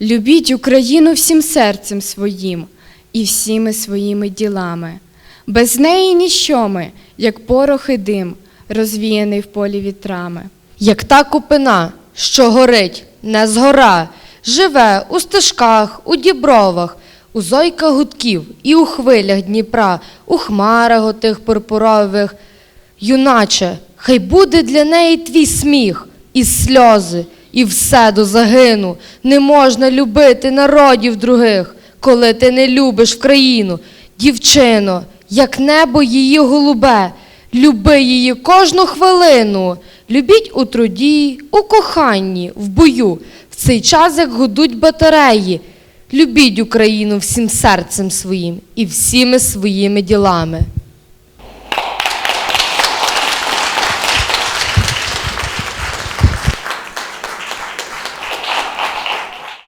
Любіть Україну всім серцем своїм і всіми своїми ділами. Без неї ніщо ми, як порох і дим, розвіяний в полі вітрами. як та купина, що горить, не згора, живе у стежках, у дібровах, у зойках гудків і у хвилях Дніпра, у хмарах отих пурпурових. Юначе, хай буде для неї твій сміх, і сльози, і все до загину. Не можна любити народів других, коли ти не любиш в країну. Дівчино, як небо її голубе, люби її кожну хвилину. Любіть у труді, у коханні, в бою, в цей час, як гудуть батареї. Любіть Україну всім серцем своїм і всіми своїми ділами.